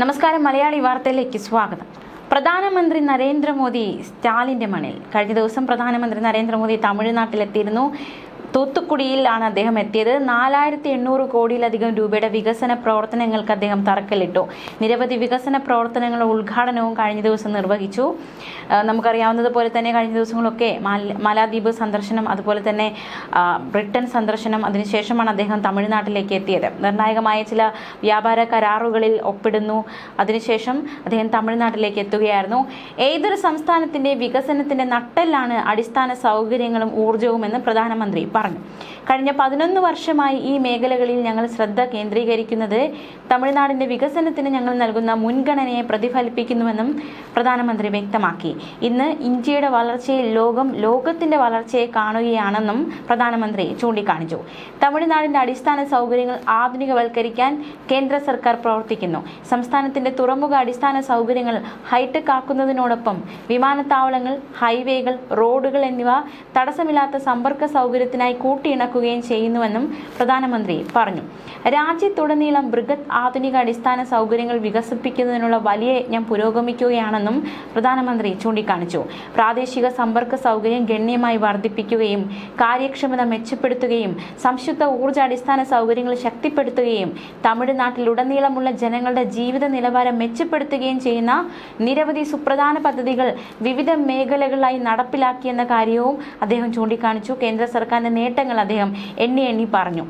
നമസ്കാരം മലയാളി വാർത്തയിലേക്ക് സ്വാഗതം. പ്രധാനമന്ത്രി നരേന്ദ്രമോദി സ്റ്റാലിന്റെ മണിൽ കഴിഞ്ഞ ദിവസം പ്രധാനമന്ത്രി നരേന്ദ്രമോദി തമിഴ്നാട്ടിലെത്തിയിരുന്നു. തൂത്തുക്കുടിയിലാണ് അദ്ദേഹം എത്തിയത്. നാലായിരത്തി എണ്ണൂറ് കോടിയിലധികം രൂപയുടെ വികസന പ്രവർത്തനങ്ങൾക്ക് അദ്ദേഹം തറക്കല്ലിട്ടു. നിരവധി വികസന പ്രവർത്തനങ്ങളുടെ ഉദ്ഘാടനവും കഴിഞ്ഞ ദിവസം നിർവഹിച്ചു. നമുക്കറിയാവുന്നതുപോലെ തന്നെ കഴിഞ്ഞ ദിവസങ്ങളൊക്കെ മാല- മാലാദ്വീപ് സന്ദർശനം അതുപോലെ തന്നെ ബ്രിട്ടൻ സന്ദർശനം അതിനുശേഷമാണ് അദ്ദേഹം തമിഴ്നാട്ടിലേക്ക് എത്തിയത്. നിർണായകമായ ചില വ്യാപാര കരാറുകളിൽ ഒപ്പിടുന്നു. അതിനുശേഷം അദ്ദേഹം തമിഴ്നാട്ടിലേക്ക് എത്തുകയായിരുന്നു. ഏതൊരു സംസ്ഥാനത്തിന്റെ വികസനത്തിന്റെ നട്ടെല്ലാണ് അടിസ്ഥാന സൗകര്യങ്ങളും ഊർജവും എന്ന് പ്രധാനമന്ത്രി പറഞ്ഞു കഴിഞ്ഞ പതിനൊന്ന് വർഷമായി ഈ മേഖലകളിൽ ഞങ്ങൾ ശ്രദ്ധ കേന്ദ്രീകരിക്കുന്നത് തമിഴ്നാടിന്റെ വികസനത്തിന് ഞങ്ങൾ നൽകുന്ന മുൻഗണനയെ പ്രതിഫലിപ്പിക്കുന്നുവെന്നും പ്രധാനമന്ത്രി വ്യക്തമാക്കി. ഇന്ന് ഇന്ത്യയുടെ വളർച്ചയിൽ ലോകം ലോകത്തിന്റെ വളർച്ചയെ കാണുകയാണെന്നും പ്രധാനമന്ത്രി ചൂണ്ടിക്കാണിച്ചു. തമിഴ്നാടിന്റെ അടിസ്ഥാന സൗകര്യങ്ങൾ ആധുനികവൽക്കരിക്കാൻ കേന്ദ്ര സർക്കാർ പ്രവർത്തിക്കുന്നു. സംസ്ഥാനത്തിന്റെ തുറമുഖ അടിസ്ഥാന സൗകര്യങ്ങൾ ഹൈടെക് ആക്കുന്നതിനോടൊപ്പം വിമാനത്താവളങ്ങൾ ഹൈവേകൾ റോഡുകൾ എന്നിവ തടസ്സമില്ലാത്ത സമ്പർക്ക സൗകര്യത്തിനായി കൂട്ടിയിണക്കുകയും ചെയ്യുന്നുവെന്നും പ്രധാനമന്ത്രി പറഞ്ഞു. രാജ്യത്തുടനീളം ബൃഹത് ആധുനിക അടിസ്ഥാന സൗകര്യങ്ങൾ വികസിപ്പിക്കുന്നതിനുള്ള വലിയ യജ്ഞം പുരോഗമിക്കുകയാണെന്നും പ്രധാനമന്ത്രി ചൂണ്ടിക്കാണിച്ചു. പ്രാദേശിക സമ്പർക്ക സൗകര്യം ഗണ്യമായി വർദ്ധിപ്പിക്കുകയും കാര്യക്ഷമത മെച്ചപ്പെടുത്തുകയും സംശുദ്ധ ഊർജ അടിസ്ഥാന സൗകര്യങ്ങൾ ശക്തിപ്പെടുത്തുകയും തമിഴ്നാട്ടിലുടനീളമുള്ള ജനങ്ങളുടെ ജീവിത നിലവാരം മെച്ചപ്പെടുത്തുകയും ചെയ്യുന്ന നിരവധി സുപ്രധാന പദ്ധതികൾ വിവിധ മേഖലകളിലായി നടപ്പിലാക്കിയെന്ന കാര്യവും അദ്ദേഹം ചൂണ്ടിക്കാണിച്ചു. കേന്ദ്ര സർക്കാരിന്റെ നേട്ടങ്ങൾ അദ്ദേഹം എണ്ണി എണ്ണി പറഞ്ഞു.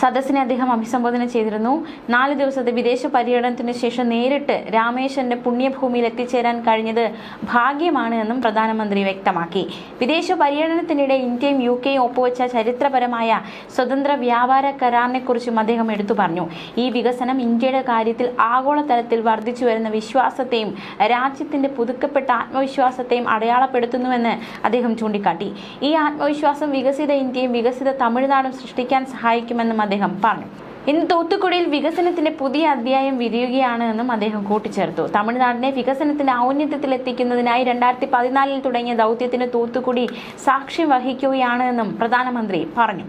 സദസ്സിനെ അദ്ദേഹം അഭിസംബോധന ചെയ്തിരുന്നു. നാല് ദിവസത്തെ വിദേശ പര്യടനത്തിന് ശേഷം നേരിട്ട് രാമേശ്വരന്റെ പുണ്യഭൂമിയിൽ എത്തിച്ചേരാൻ കഴിഞ്ഞത് ഭാഗ്യമാണ് എന്നും പ്രധാനമന്ത്രി വ്യക്തമാക്കി. വിദേശ പര്യടനത്തിനിടെ ഇന്ത്യയും യു കെയും ഒപ്പുവെച്ച ചരിത്രപരമായ സ്വതന്ത്ര വ്യാപാര കരാറിനെക്കുറിച്ചും അദ്ദേഹം എടുത്തു പറഞ്ഞു. ഈ വികസനം ഇന്ത്യയുടെ കാര്യത്തിൽ ആഗോളതലത്തിൽ വർദ്ധിച്ചു വരുന്ന വിശ്വാസത്തെയും രാജ്യത്തിന്റെ പുതുക്കപ്പെട്ട ആത്മവിശ്വാസത്തെയും അടയാളപ്പെടുത്തുന്നുവെന്ന് അദ്ദേഹം ചൂണ്ടിക്കാട്ടി. ഈ ആത്മവിശ്വാസം വികസിത ഇന്ത്യയും വികസിത തമിഴ്നാടും സൃഷ്ടിക്കാൻ സഹായിക്കുമെന്നും അദ്ദേഹം പറഞ്ഞു. ഇന്ന് തൂത്തുക്കുടിയിൽ വികസനത്തിന്റെ പുതിയ അധ്യായം വിരിയുകയാണ് എന്നും അദ്ദേഹം കൂട്ടിച്ചേർത്തു. തമിഴ്നാടിനെ വികസനത്തിന്റെ ഔന്നത്യത്തിൽ എത്തിക്കുന്നതിനായി രണ്ടായിരത്തി പതിനാലിൽ തുടങ്ങിയ ദൗത്യത്തിന് തൂത്തുക്കുടി സാക്ഷ്യം വഹിക്കുകയാണ് എന്നും പ്രധാനമന്ത്രി പറഞ്ഞു.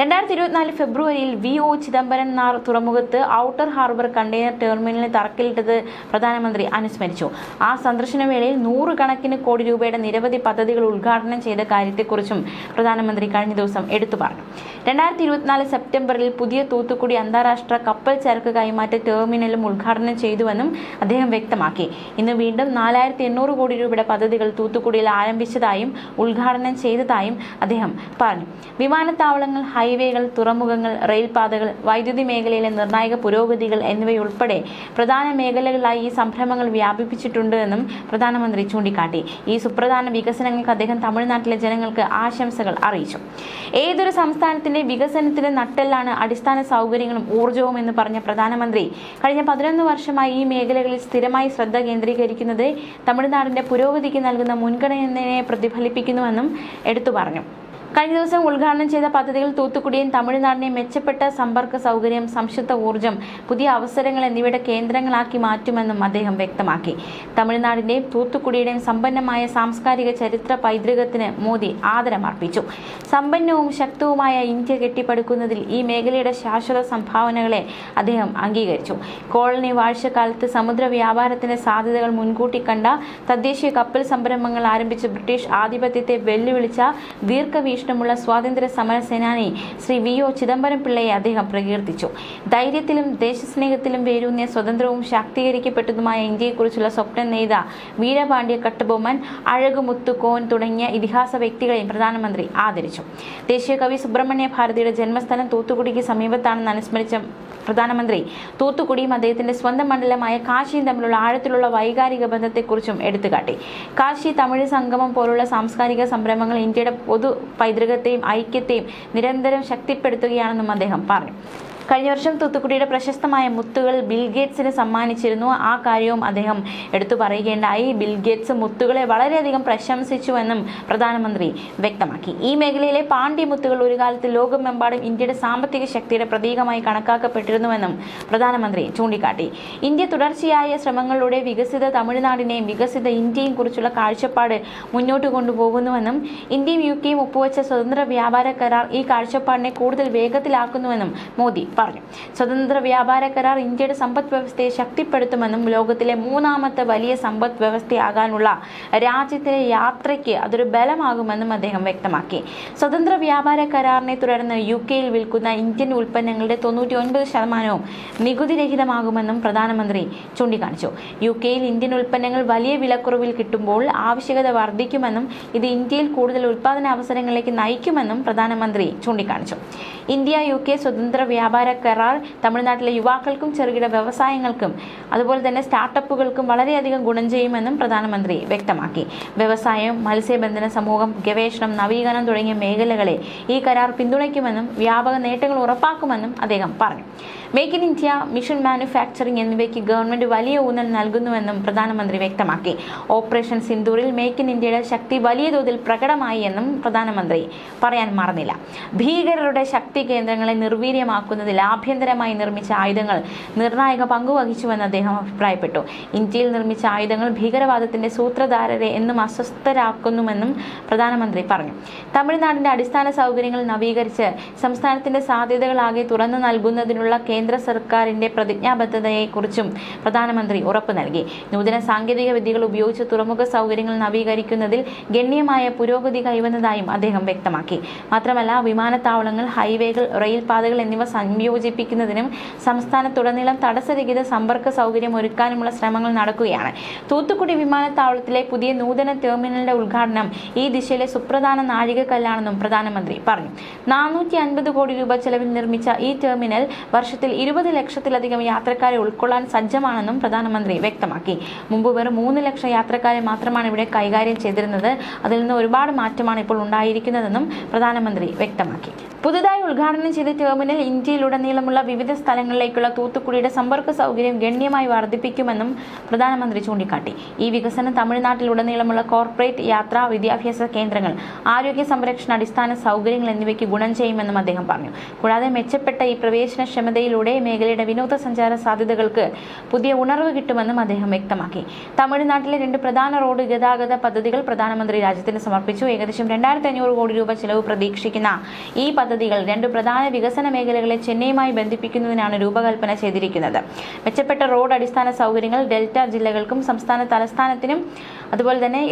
രണ്ടായിരത്തി ഇരുപത്തിനാല് ഫെബ്രുവരിയിൽ വി ഒ ചിദംബരം നാർ തുറമുഖത്ത് ഔട്ടർ ഹാർബർ കണ്ടെയ്നർ ടെർമിനലിന് തറക്കല്ലിട്ടത് പ്രധാനമന്ത്രി അനുസ്മരിച്ചു. ആ സന്ദർശന വേളയിൽ നൂറുകണക്കിന് കോടി രൂപയുടെ നിരവധി പദ്ധതികൾ ഉദ്ഘാടനം ചെയ്ത കാര്യത്തെക്കുറിച്ചും പ്രധാനമന്ത്രി കഴിഞ്ഞ ദിവസം എടുത്തു പറഞ്ഞു. രണ്ടായിരത്തി ഇരുപത്തിനാല് സെപ്റ്റംബറിൽ പുതിയ തൂത്തുക്കുടി അന്താരാഷ്ട്ര കപ്പൽ ചരക്ക് കൈമാറ്റ ടെർമിനലും ഉദ്ഘാടനം ചെയ്തുവെന്നും അദ്ദേഹം വ്യക്തമാക്കി. ഇന്ന് വീണ്ടും നാലായിരത്തി എണ്ണൂറ് കോടി രൂപയുടെ പദ്ധതികൾ തൂത്തുക്കുടിയിൽ ആരംഭിച്ചതായും ഉദ്ഘാടനം ചെയ്തതായും അദ്ദേഹം പറഞ്ഞു. വിമാനത്താവളങ്ങൾ ഹൈവേകൾ തുറമുഖങ്ങൾ റെയിൽപാതകൾ വൈദ്യുതി മേഖലയിലെ നിർണായക പുരോഗതികൾ എന്നിവയുൾപ്പെടെ പ്രധാന മേഖലകളിലായി ഈ സംരംഭങ്ങൾ വ്യാപിപ്പിച്ചിട്ടുണ്ട് എന്നും പ്രധാനമന്ത്രി ചൂണ്ടിക്കാട്ടി. ഈ സുപ്രധാന വികസനങ്ങൾക്ക് അദ്ദേഹം തമിഴ്നാട്ടിലെ ജനങ്ങൾക്ക് ആശംസകൾ അറിയിച്ചു. ഏതൊരു സംസ്ഥാനത്തിന്റെ വികസനത്തിന്റെ നട്ടെല്ലാണ് അടിസ്ഥാന സൗകര്യങ്ങളും ഊർജവും എന്ന് പറഞ്ഞ പ്രധാനമന്ത്രി കഴിഞ്ഞ പതിനൊന്ന് വർഷമായി ഈ മേഖലകളിൽ സ്ഥിരമായി ശ്രദ്ധ കേന്ദ്രീകരിക്കുന്നത് തമിഴ്നാടിന്റെ പുരോഗതിക്ക് നൽകുന്ന മുൻഗണനയെ പ്രതിഫലിപ്പിക്കുന്നുവെന്നും എടുത്തു പറഞ്ഞു. കഴിഞ്ഞ ദിവസം ഉദ്ഘാടനം ചെയ്ത പദ്ധതികൾ തൂത്തുക്കുടിയും തമിഴ്നാടിനെ മെച്ചപ്പെട്ട സമ്പർക്ക സൗകര്യം സംശുദ്ധ ഊർജം പുതിയ അവസരങ്ങൾ എന്നിവയുടെ കേന്ദ്രങ്ങളാക്കി മാറ്റുമെന്നും അദ്ദേഹം വ്യക്തമാക്കി. തമിഴ്നാടിന്റെയും തൂത്തുക്കുടിയുടെയും സമ്പന്നമായ സാംസ്കാരിക ചരിത്ര പൈതൃകത്തിന് മോദി ആദരമർപ്പിച്ചു. സമ്പന്നവും ശക്തവുമായ ഇന്ത്യ കെട്ടിപ്പടുക്കുന്നതിൽ ഈ മേഖലയുടെ ശാശ്വത സംഭാവനകളെ അദ്ദേഹം അംഗീകരിച്ചു. കോളനി വാഴ്ചക്കാലത്ത് സമുദ്ര വ്യാപാരത്തിന്റെ സാധ്യതകൾ മുൻകൂട്ടി കണ്ട തദ്ദേശീയ കപ്പൽ സംരംഭങ്ങൾ ആരംഭിച്ച് ബ്രിട്ടീഷ് ആധിപത്യത്തെ വെല്ലുവിളിച്ച ദീർഘവീക്ഷണമുള്ള സ്വാതന്ത്ര്യ സമര സേനാനി ശ്രീ വി ഒ ചിദംബരം പിള്ളയെ അദ്ദേഹം പ്രകീർത്തിച്ചു. ധൈര്യത്തിലും ദേശസ്നേഹത്തിലും വേരൂന്നിയ സ്വതന്ത്രവും ശാക്തീകരിക്കപ്പെട്ടതുമായ ഇന്ത്യയെക്കുറിച്ചുള്ള സ്വപ്നം നെയ്ത വീരപാണ്ഡ്യ കട്ടബൊമ്മൻ അഴകുമുത്തു കോൻ തുടങ്ങിയ ഇതിഹാസ വ്യക്തികളെയും പ്രധാനമന്ത്രി ആദരിച്ചു. ദേശീയ കവി സുബ്രഹ്മണ്യ ഭാരതിയുടെ ജന്മസ്ഥലം തൂത്തുക്കുടിക്ക് സമീപത്താണെന്ന് അനുസ്മരിച്ച പ്രധാനമന്ത്രി. തൂത്തുക്കുടിയും അദ്ദേഹത്തിന്റെ സ്വന്തം മണ്ഡലമായ കാശിയും തമ്മിലുള്ള ആഴത്തിലുള്ള വൈകാരിക ബന്ധത്തെക്കുറിച്ചും എടുത്തുകാട്ടി. കാശി തമിഴ് സംഗമം പോലുള്ള സാംസ്കാരിക സംരംഭങ്ങൾ ഇന്ത്യയുടെ പൊതു പൈതൃകത്തെയും ഐക്യത്തെയും നിരന്തരം ശക്തിപ്പെടുത്തുകയാണെന്നും അദ്ദേഹം പറഞ്ഞു. കഴിഞ്ഞ വർഷം തൂത്തുക്കുടിയുടെ പ്രശസ്തമായ മുത്തുകൾ ബിൽഗേറ്റ്സിന് സമ്മാനിച്ചിരുന്നു. ആ കാര്യവും അദ്ദേഹം എടുത്തു പറയുകയുണ്ടായി. ബിൽഗേറ്റ്സ് മുത്തുകളെ വളരെയധികം പ്രശംസിച്ചുവെന്നും പ്രധാനമന്ത്രി വ്യക്തമാക്കി. ഈ മേഖലയിലെ പാണ്ഡ്യ മുത്തുകൾ ഒരു കാലത്ത് ലോകമെമ്പാടും ഇന്ത്യയുടെ സാമ്പത്തിക ശക്തിയുടെ പ്രതീകമായി കണക്കാക്കപ്പെട്ടിരുന്നുവെന്നും പ്രധാനമന്ത്രി ചൂണ്ടിക്കാട്ടി. ഇന്ത്യ തുടർച്ചയായ ശ്രമങ്ങളിലൂടെ വികസിത തമിഴ്നാടിനെയും വികസിത ഇന്ത്യയും കുറിച്ചുള്ള കാഴ്ചപ്പാട് മുന്നോട്ട് കൊണ്ടുപോകുന്നുവെന്നും ഇന്ത്യയും യു കെയും ഒപ്പുവെച്ച സ്വതന്ത്ര വ്യാപാര കരാർ ഈ കാഴ്ചപ്പാടിനെ കൂടുതൽ വേഗത്തിലാക്കുന്നുവെന്നും മോദി പറഞ്ഞു. സ്വതന്ത്ര വ്യാപാര കരാർ ഇന്ത്യയുടെ സമ്പദ് വ്യവസ്ഥയെ ശക്തിപ്പെടുത്തുമെന്നും ലോകത്തിലെ മൂന്നാമത്തെ വലിയ സമ്പദ് വ്യവസ്ഥയാകാനുള്ള രാജ്യത്തിലെ യാത്രയ്ക്ക് അതൊരു ബലമാകുമെന്നും അദ്ദേഹം വ്യക്തമാക്കി. സ്വതന്ത്ര വ്യാപാര കരാറിനെ തുടർന്ന് യു കെയിൽ വിൽക്കുന്ന ഇന്ത്യൻ ഉൽപ്പന്നങ്ങളുടെ തൊണ്ണൂറ്റി ഒൻപത് ശതമാനവും നികുതിരഹിതമാകുമെന്നും പ്രധാനമന്ത്രി ചൂണ്ടിക്കാണിച്ചു. യു കെയിൽ ഇന്ത്യൻ ഉൽപ്പന്നങ്ങൾ വലിയ വിലക്കുറവിൽ കിട്ടുമ്പോൾ ആവശ്യകത വർദ്ധിക്കുമെന്നും ഇത് ഇന്ത്യയിൽ കൂടുതൽ ഉൽപ്പാദന അവസരങ്ങളിലേക്ക് നയിക്കുമെന്നും പ്രധാനമന്ത്രി ചൂണ്ടിക്കാണിച്ചു. ഇന്ത്യ യു കെ സ്വതന്ത്ര വ്യാപാര കരാർ തമിഴ്നാട്ടിലെ യുവാക്കൾക്കും ചെറുകിട വ്യവസായങ്ങൾക്കും അതുപോലെ തന്നെ സ്റ്റാർട്ടപ്പുകൾക്കും വളരെയധികം ഗുണം ചെയ്യുമെന്നും പ്രധാനമന്ത്രി വ്യക്തമാക്കി. വ്യവസായം മത്സ്യബന്ധന സമൂഹം ഗവേഷണം നവീകരണം തുടങ്ങിയ മേഖലകളെ ഈ കരാർ പിന്തുണയ്ക്കുമെന്നും വ്യാപക നേട്ടങ്ങൾ ഉറപ്പാക്കുമെന്നും അദ്ദേഹം പറഞ്ഞു. Make in India mission manufacturing എന്നിവയ്ക്ക് ഗവൺമെന്റ് വലിയ ഊന്നൽ നൽകുന്നുവെന്നും പ്രധാനമന്ത്രി വ്യക്തമാക്കി. ഓപ്പറേഷൻ സിന്ദൂറിൽ മേക്ക് ഇൻ ഇന്ത്യയുടെ ശക്തി വലിയ തോതിൽ പ്രകടമായി എന്നും പ്രധാനമന്ത്രി പറയാൻ മറന്നില്ല. ഭീകരരുടെ ശക്തി കേന്ദ്രങ്ങളെ നിർവീര്യമാക്കുന്നതിൽ ആഭ്യന്തരമായി നിർമ്മിച്ച ആയുധങ്ങൾ നിർണായക പങ്കുവഹിച്ചുവെന്ന് അദ്ദേഹം അഭിപ്രായപ്പെട്ടു. ഇന്ത്യയിൽ നിർമ്മിച്ച ആയുധങ്ങൾ ഭീകരവാദത്തിന്റെ സൂത്രധാരരെ എന്നും അസ്വസ്ഥരാക്കുന്നുവെന്നും പ്രധാനമന്ത്രി പറഞ്ഞു. തമിഴ്നാടിന്റെ അടിസ്ഥാന സൗകര്യങ്ങൾ നവീകരിച്ച് സംസ്ഥാനത്തിന്റെ സാധ്യതകളാകെ തുറന്നു നൽകുന്നതിനുള്ള കേന്ദ്ര സർക്കാരിന്റെ പ്രതിജ്ഞാബദ്ധതയെക്കുറിച്ചും പ്രധാനമന്ത്രി ഉറപ്പു നൽകി. നൂതന സാങ്കേതിക വിദ്യകൾ ഉപയോഗിച്ച് തുറമുഖ സൗകര്യങ്ങൾ നവീകരിക്കുന്നതിൽ ഗണ്യമായ പുരോഗതി കൈവന്നതായും അദ്ദേഹം വ്യക്തമാക്കി. മാത്രമല്ല വിമാനത്താവളങ്ങൾ ഹൈവേകൾ റെയിൽ പാതകൾ എന്നിവ സംയോജിപ്പിക്കുന്നതിനും സംസ്ഥാനത്തുടനീളം തടസ്സരഹിത സമ്പർക്ക സൗകര്യം ഒരുക്കാനുമുള്ള ശ്രമങ്ങൾ നടക്കുകയാണ്. തൂത്തുക്കുടി വിമാനത്താവളത്തിലെ പുതിയ നൂതന ടെർമിനലിന്റെ ഉദ്ഘാടനം ഈ ദിശയിലെ സുപ്രധാന നാഴികക്കല്ലാണെന്നും പ്രധാനമന്ത്രി പറഞ്ഞു. നാനൂറ്റി അൻപത് കോടി രൂപ ചെലവിൽ നിർമ്മിച്ച ഈ ടെർമിനൽ വർഷത്തിൽ ഇരുപത് ലക്ഷത്തിലധികം യാത്രക്കാരെ ഉൾക്കൊള്ളാൻ സജ്ജമാണെന്നും പ്രധാനമന്ത്രി വ്യക്തമാക്കി. മുമ്പ് വെറും മൂന്ന് ലക്ഷം യാത്രക്കാരെ മാത്രമാണ് ഇവിടെ കൈകാര്യം ചെയ്തിരുന്നത്. അതിൽ നിന്ന് ഒരുപാട് മാറ്റമാണ് ഇപ്പോൾ ഉണ്ടായിരിക്കുന്നതെന്നും പ്രധാനമന്ത്രി വ്യക്തമാക്കി. പുതുതായി ഉദ്ഘാടനം ചെയ്ത ടെർമിനൽ ഇന്ത്യയിലുടനീളമുള്ള വിവിധ സ്ഥലങ്ങളിലേക്കുള്ള തൂത്തുക്കുടിയുടെ സമ്പർക്ക സൗകര്യം ഗണ്യമായി വർദ്ധിപ്പിക്കുമെന്നും പ്രധാനമന്ത്രി ചൂണ്ടിക്കാട്ടി. ഈ വികസനം തമിഴ്നാട്ടിലുടനീളമുള്ള കോർപ്പറേറ്റ് യാത്രാ വിദ്യാഭ്യാസ കേന്ദ്രങ്ങൾ ആരോഗ്യ സംരക്ഷണ അടിസ്ഥാന സൗകര്യങ്ങൾ എന്നിവയ്ക്ക് ഗുണം ചെയ്യുമെന്നും അദ്ദേഹം പറഞ്ഞു. കൂടാതെ മെച്ചപ്പെട്ട ഈ പ്രവേശന പ്രവേശനക്ഷമതയിലൂടെ മേഖലയുടെ വിനോദസഞ്ചാര സാധ്യതകൾക്ക് പുതിയ ഉണർവ് കിട്ടുമെന്നും അദ്ദേഹം വ്യക്തമാക്കി. തമിഴ്നാട്ടിലെ രണ്ട് പ്രധാന റോഡ് ഗതാഗത പദ്ധതികൾ പ്രധാനമന്ത്രി രാജ്യത്തിന് സമർപ്പിച്ചു. ഏകദേശം രണ്ടായിരത്തി അഞ്ഞൂറ് കോടി രൂപ ചെലവ് പ്രതീക്ഷിക്കുന്ന ഈ പദ്ധതികൾ രണ്ട് പ്രധാന വികസന മേഖലകളെ ചെന്നൈയുമായി ബന്ധിപ്പിക്കുന്നതിനാണ് രൂപകൽപ്പന ചെയ്തിരിക്കുന്നത്. മെച്ചപ്പെട്ട റോഡ് അടിസ്ഥാന സൗകര്യങ്ങൾ ഡെൽറ്റ ജില്ലകൾക്കും സംസ്ഥാന തലസ്ഥാനത്തിനും അതുപോലെ തന്നെ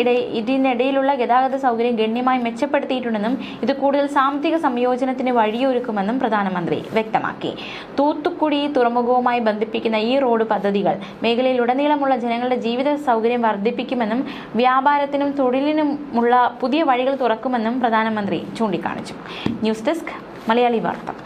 ഇതിനിടയിലുള്ള ഗതാഗത സൗകര്യം ഗണ്യമായി മെച്ചപ്പെടുത്തിയിട്ടുണ്ടെന്നും ഇത് കൂടുതൽ സാമ്പത്തിക സംയോജനത്തിന് വഴിയൊരുക്കുമെന്നും പ്രധാനമന്ത്രി വ്യക്തമാക്കി. തൂത്തുക്കുടി തുറമുഖവുമായി ബന്ധിപ്പിക്കുന്ന ഈ റോഡ് പദ്ധതികൾ മേഖലയിലുടനീളമുള്ള ജനങ്ങളുടെ ജീവിത സൗകര്യം വർദ്ധിപ്പിക്കുമെന്നും വ്യാപാരത്തിനും തൊഴിലിനുമുള്ള പുതിയ വഴികൾ തുറക്കുമെന്നും പ്രധാനമന്ത്രി ചൂണ്ടിക്കാണിച്ചു. ന്യൂസ് ഡെസ്ക് മലയാളി വാർത്ത.